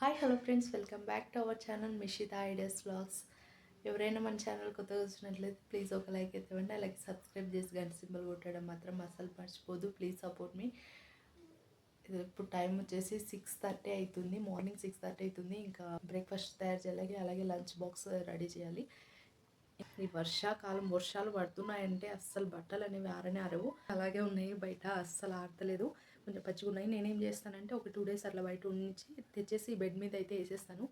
Hi hello friends welcome back to our channel Mishita ideas blogs ఎవరైనా మన channel కొత్తగా వచ్చినట్లయితే ప్లీజ్ ఒక లైక్ అయితే ఇవ్వండి. అలాగే సబ్స్క్రైబ్ చేసి గంట సింబల్ కొట్టడం మాత్రం అసలు మర్చిపోదు. ప్లీజ్ సపోర్ట్ మీ ఇప్పుడు టైం వచ్చేసి సిక్స్ థర్టీ అవుతుంది. మార్నింగ్ సిక్స్ థర్టీ అవుతుంది. ఇంకా బ్రేక్ఫాస్ట్ తయారు చేయాలి. అలాగే లంచ్ బాక్స్ రెడీ చేయాలి. ఈ వర్షాకాలం వర్షాలు పడుతున్నాయంటే అస్సలు బట్టలు అనేవి ఆరనే ఆరవు. అలాగే ఉన్నాయి. బయట అస్సలు ఆడతలేదు కొంచెం పచ్చిగా ఉన్నాయి నేనేం చేస్తానంటే ఒక టూ డేస్ అట్లా బయట ఉంచి తెచ్చేసి బెడ్ మీద అయితే వేసేస్తాను.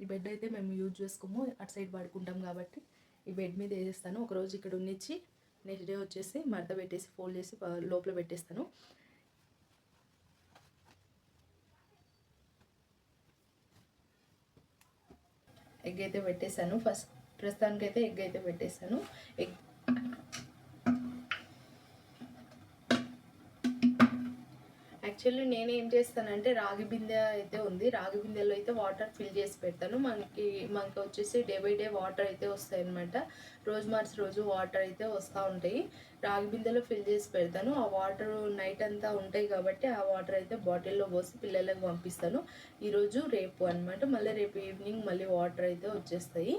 ఈ బెడ్ అయితే మేము యూజ్ చేసుకోము. అటు సైడ్ పడుకుంటాం కాబట్టి ఈ బెడ్ మీద వేసేస్తాను. ఒకరోజు ఇక్కడ ఉండిచ్చి నెక్స్ట్ డే వచ్చేసి మడత పెట్టేసి ఫోల్డ్ చేసి లోపల పెట్టేస్తాను. ఎగ్ అయితే పెట్టేశాను. ఫస్ట్ ప్రస్తుతానికి అయితే ఎగ్ అయితే పెట్టేశాను. ఎగ్ యాక్చువల్లీ నేను ఏం చేస్తానంటే రాగి బిందె అయితే ఉంది. రాగి బిందెలో అయితే వాటర్ ఫిల్ చేసి పెడతాను. మనకి మనకి వచ్చేసి డే బై డే వాటర్ అయితే వస్తాయి అనమాట రోజు మార్చి రోజు వాటర్ అయితే వస్తూ ఉంటాయి. రాగి బిందెలో ఫిల్ చేసి పెడతాను. ఆ వాటర్ నైట్ అంతా ఉంటాయి కాబట్టి ఆ వాటర్ అయితే బాటిల్లో పోసి పిల్లలకు పంపిస్తాను. ఈరోజు రేపు అనమాట మళ్ళీ రేపు ఈవినింగ్ మళ్ళీ వాటర్ అయితే వచ్చేస్తాయి.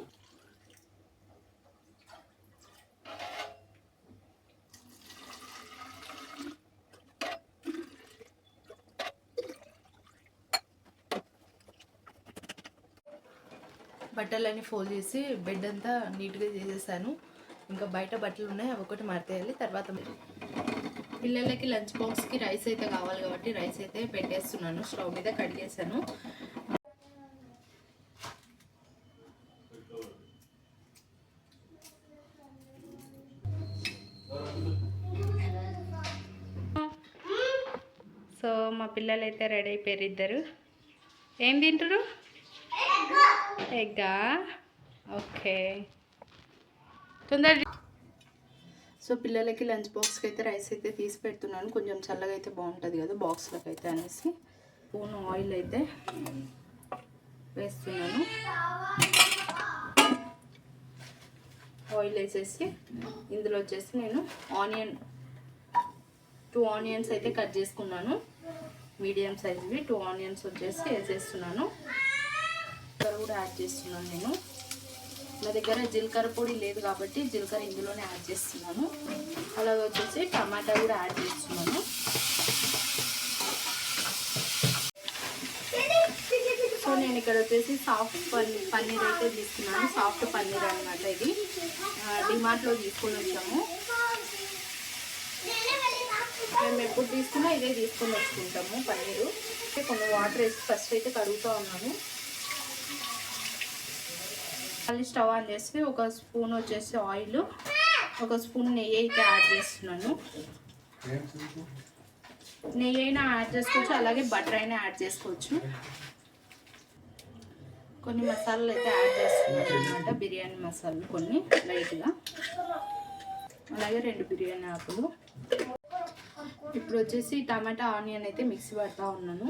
బట్టలన్నీ ఫోల్డ్ చేసి బెడ్ అంతా నీట్గా చేసేసాను. ఇంకా బయట బట్టలు ఉన్నాయి అవి ఒకటి మడతేయాలి తర్వాత పిల్లలకి లంచ్ బాక్స్కి రైస్ అయితే కావాలి కాబట్టి రైస్ అయితే పెట్టేస్తున్నాను స్టవ్ మీద కడిగేసాను సో మా పిల్లలు అయితే రెడీ అయిపోయారు ఇద్దరు. ఏం తింటారు ఎగ్గా ఓకే తొందర సో పిల్లలకి లంచ్ బాక్స్కి అయితే రైస్ అయితే తీసి పెడుతున్నాను. కొంచెం చల్లగా అయితే బాగుంటుంది కదా బాక్స్లోకి అయితే అనేసి. స్పూన్ ఆయిల్ అయితే వేస్తున్నాను. ఆయిల్ వేసేసి ఇందులో వచ్చేసి నేను ఆనియన్ టూ ఆనియన్స్ అయితే కట్ చేసుకున్నాను. మీడియం సైజ్వి టూ ఆనియన్స్ వచ్చేసి వేసేస్తున్నాను. జీలకర్ర కూడా యాడ్ చేస్తున్నాను నేను. నా దగ్గర జీలకర్ర పొడి లేదు కాబట్టి జీలకర్ర ఇందులోనే యాడ్ చేస్తున్నాను. అలాగే వచ్చేసి టమాటా కూడా యాడ్ చేస్తున్నాను. సో నేను ఇక్కడ వచ్చేసి సాఫ్ట్ పన్నీర్ పన్నీర్ అయితే తీసుకున్నాను. సాఫ్ట్ పన్నీర్ అనమాట ఇది. డిమార్ట్లో తీసుకొని వచ్చాము. మేము ఎప్పుడు తీసుకున్నా ఇదే తీసుకొని వచ్చుకుంటాము పన్నీరు. కొన్ని వాటర్ వేసి ఫస్ట్ అయితే కడుగుతూ ఉన్నాను. మళ్ళీ స్టవ్ ఆన్ చేసి ఒక స్పూన్ వచ్చేసి ఆయిల్ ఒక స్పూన్ నెయ్యి అయితే యాడ్ చేస్తున్నాను. నెయ్యి అయినా యాడ్ చేసుకోవచ్చు అలాగే బటర్ అయినా యాడ్ చేసుకోవచ్చు. కొన్ని మసాలాలు అయితే యాడ్ చేస్తున్నాను అనమాట బిర్యానీ మసాలాలు కొన్ని లైట్గా. అలాగే రెండు బిర్యానీ ఆకులు. ఇప్పుడు వచ్చేసి టమాటా ఆనియన్ అయితే మిక్సీ పడతా ఉన్నాను.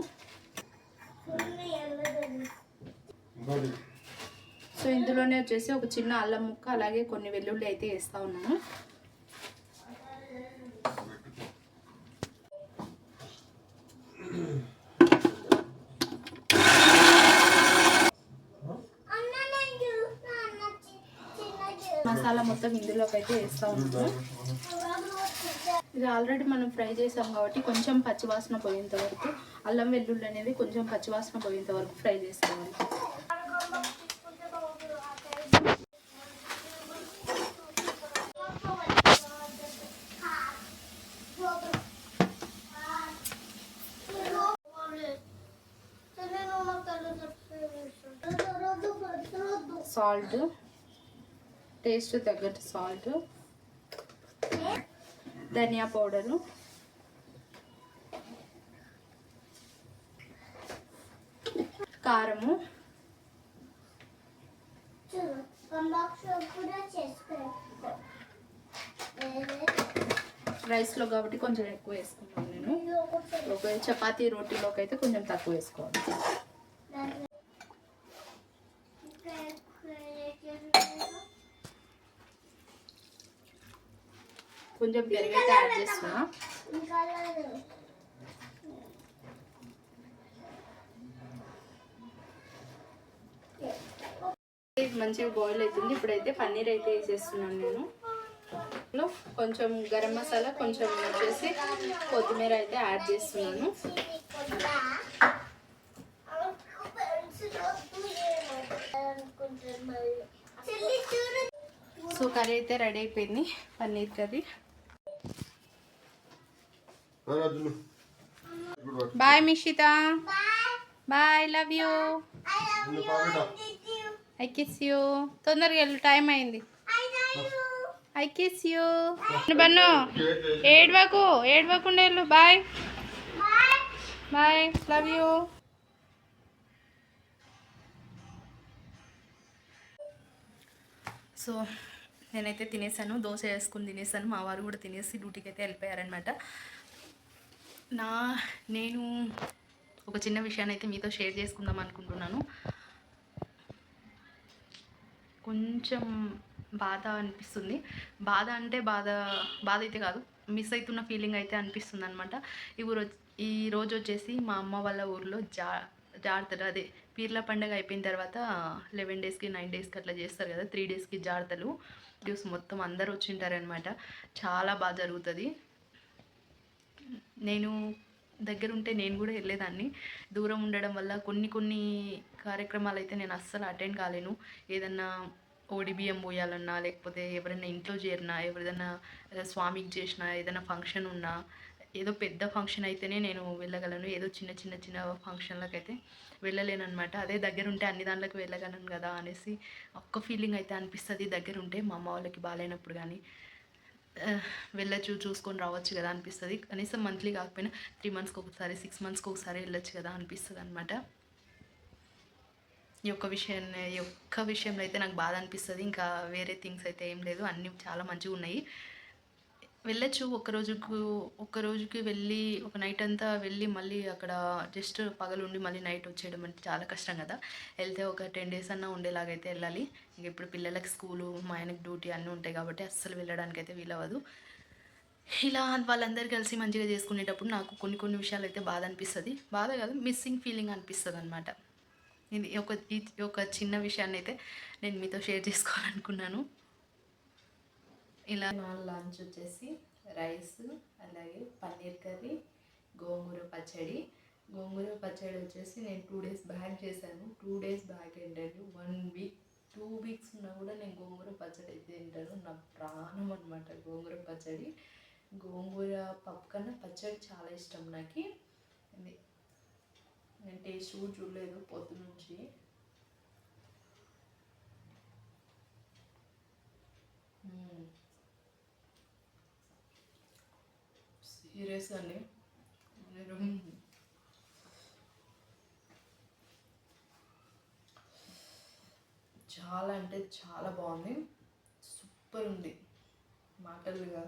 సో ఇందులోనే వచ్చేసి ఒక చిన్న అల్లం ముక్క అలాగే కొన్ని వెల్లుల్లి అయితే వేస్తా ఉన్నాను. మసాలా మొత్తం ఇందులోకి అయితే వేస్తా ఉన్నాను. ఇది ఆల్రెడీ మనం ఫ్రై చేసాం కాబట్టి కొంచెం పచ్చివాసన పోయేంత వరకు అల్లం వెల్లుల్లి అనేది కొంచెం పచ్చివాసన పోయేంత వరకు ఫ్రై చేసుకోవాలి. సాల్ట్ టేస్ట్ తగ్గట్టు సాల్ట్ ధనియా పౌడరు కారము. రైస్లో కాబట్టి కొంచెం ఎక్కువ వేసుకున్నాను నేను. చపాతీ రోటీలోకి అయితే కొంచెం తక్కువ వేసుకోవాలి. కొంచెం పెరుగు అయితే యాడ్ చేస్తున్నా. మంచిగా బాయిల్ అవుతుంది ఇప్పుడైతే పన్నీర్ అయితే వేసేస్తున్నాను నేను. కొంచెం గరం మసాలా కొంచెం వచ్చేసి కొత్తిమీర అయితే యాడ్ చేస్తున్నాను. సో కర్రీ అయితే రెడీ అయిపోయింది. Paneer curry. Bye Mishita. Bye. Love you. I kiss you. తొందరగా వెళ్ళు టైం అయింది. I kiss you. బన్ను. ఏడ్వకు ఏడ్వకుండా వెళ్ళు. Bye. Bye. Love you. So నేనైతే తినేసాను. దోశ వేసుకుని తినేసాను. మా వారు కూడా తినేసి డ్యూటీకి అయితే వెళ్ళిపోయారనమాట నా నేను ఒక చిన్న విషయాన్ని అయితే మీతో షేర్ చేసుకుందాం అనుకుంటున్నాను. కొంచెం బాధ అనిపిస్తుంది. బాధ అంటే బాధ బాధ అయితే కాదు మిస్ అవుతున్న ఫీలింగ్ అయితే అనిపిస్తుంది అనమాట ఈ ఊరు ఈ రోజు వచ్చేసి మా అమ్మ వాళ్ళ ఊర్లో జా జాతర అదే పీర్ల పండగ అయిపోయిన తర్వాత లెవెన్ డేస్కి నైన్ డేస్కి అట్లా చేస్తారు కదా త్రీ డేస్కి జాతరలు డ్యూస్ మొత్తం అందరు వచ్చింటారనమాట చాలా బాగా జరుగుతుంది. నేను దగ్గర ఉంటే నేను కూడా వెళ్ళేదాన్ని. దూరం ఉండడం వల్ల కొన్ని కొన్ని కార్యక్రమాలు అయితే నేను అస్సలు అటెండ్ కాలేను. ఏదన్నా ఓడిబిఎం పోయాలన్నా లేకపోతే ఎవరైనా ఇంట్లో చేరినా ఎవరిదైనా స్వామికి చేసినా ఏదైనా ఫంక్షన్ ఉన్నా ఏదో పెద్ద ఫంక్షన్ అయితేనే నేను వెళ్ళగలను. ఏదో చిన్న చిన్న చిన్న ఫంక్షన్లకు అయితే వెళ్ళలేను అనమాట అదే దగ్గర ఉంటే అన్ని దాంట్లోకి వెళ్ళగలను కదా అనేసి ఒక్క ఫీలింగ్ అయితే అనిపిస్తుంది. దగ్గర ఉంటే మా అమ్మ వాళ్ళకి బాగాలేనప్పుడు కానీ వెళ్ళొచ్చు చూసుకొని రావచ్చు కదా అనిపిస్తుంది. కనీసం మంత్లీ కాకపోయినా త్రీ మంత్స్కి ఒకసారి సిక్స్ మంత్స్కి ఒకసారి వెళ్ళొచ్చు కదా అనిపిస్తుంది అనమాట ఈ యొక్క విషయాన్ని ఈ ఒక్క విషయంలో అయితే నాకు బాధ అనిపిస్తుంది. ఇంకా వేరే థింగ్స్ అయితే ఏం లేదు. అన్నీ చాలా మంచిగా ఉన్నాయి వెళ్ళొచ్చు. ఒక రోజుకు ఒక రోజుకి వెళ్ళి ఒక నైట్ అంతా వెళ్ళి మళ్ళీ అక్కడ జస్ట్ పగలుండి మళ్ళీ నైట్ వచ్చేయడం అంటే చాలా కష్టం కదా. వెళ్తే ఒక టెన్ డేస్ అన్నా ఉండేలాగైతే వెళ్ళాలి. ఇంక ఇప్పుడు పిల్లలకి స్కూలు మా ఆయనకి డ్యూటీ అన్నీ ఉంటాయి కాబట్టి అస్సలు వెళ్ళడానికి అయితే వీలవ్వదు. ఇలా వాళ్ళందరూ కలిసి మంచిగా చేసుకునేటప్పుడు నాకు కొన్ని కొన్ని విషయాలు అయితే బాధ అనిపిస్తుంది. బాధ కాదు మిస్సింగ్ ఫీలింగ్ అనిపిస్తుంది అనమాట ఇది ఒక ఈ ఒక చిన్న విషయాన్ని అయితే నేను మీతో షేర్ చేసుకోవాలనుకున్నాను. ఇలా నాన్ లంచ్ వచ్చేసి రైస్ అలాగే పన్నీర్ కర్రీ గోంగూర పచ్చడి. గోంగూర పచ్చడి వచ్చేసి నేను టూ డేస్ బ్యాక్ చేశాను. టూ డేస్ బ్యాక్ ఏంటంటే వన్ వీక్ టూ వీక్స్ ఉన్నా కూడా నేను గోంగూర పచ్చడి అయితే తింటాను. నా ప్రాణం అనమాట గోంగూర పచ్చడి. గోంగూర పప్పు కన్నా పచ్చడి చాలా ఇష్టం నాకు. నేను టేస్ట్ కూడా చూడలేదు పొద్దు నుంచి. Mm. సీరియస్ అండి నేను చాలా అంటే చాలా బాగుంది. సూపర్ ఉంది. మాటలుగా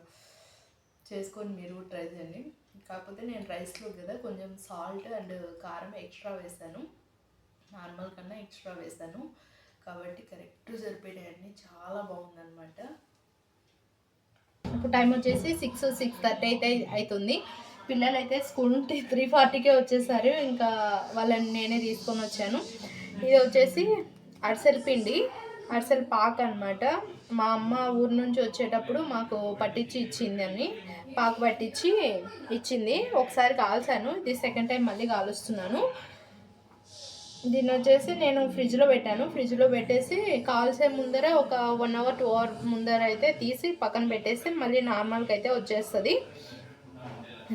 చేసుకొని మీరు ట్రై చేయండి. కాకపోతే నేను రైస్లో కదా కొంచెం సాల్ట్ అండ్ కారం ఎక్స్ట్రా వేసాను. నార్మల్ కన్నా ఎక్స్ట్రా వేసాను. కాబట్టి కరెక్ట్ సరిపోయాయండి చాలా బాగుందన్నమాట. ఇప్పుడు టైం వచ్చేసి సిక్స్ సిక్స్ థర్టీ అయితే అవుతుంది పిల్లలు అయితే స్కూల్ నుండి త్రీ ఫార్టీకే వచ్చేసారు. ఇంకా వాళ్ళని నేనే తీసుకొని వచ్చాను. ఇది వచ్చేసి అరిసెల పిండి అరిసెల పాక్ అన్నమాట. మా అమ్మ ఊరు నుంచి వచ్చేటప్పుడు మాకు పట్టించి ఇచ్చింది అని పాకు పట్టించి ఇచ్చింది. ఒకసారి కాల్చాను. ఇది సెకండ్ టైం మళ్ళీ కాలుస్తున్నాను. దీన్ని వచ్చేసి నేను ఫ్రిడ్జ్లో పెట్టాను. ఫ్రిడ్జ్లో పెట్టేసి కాల్సే ముందర ఒక వన్ అవర్ టూ అవర్ ముందర అయితే తీసి పక్కన పెట్టేసి మళ్ళీ నార్మల్గా అయితే వచ్చేస్తుంది.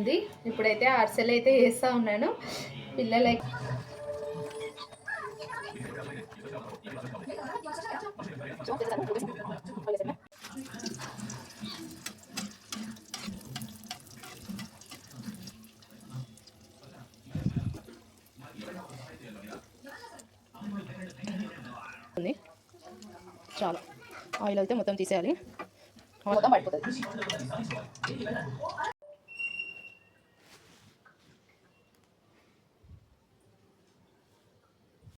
ఇది ఇప్పుడైతే అరిసెలు అయితే వేస్తూ ఉన్నాను. పిల్లలకి ఉంది చాలా. ఆయిల్ అయితే మొత్తం తీసేయాలి. మొత్తం పడిపోతుంది.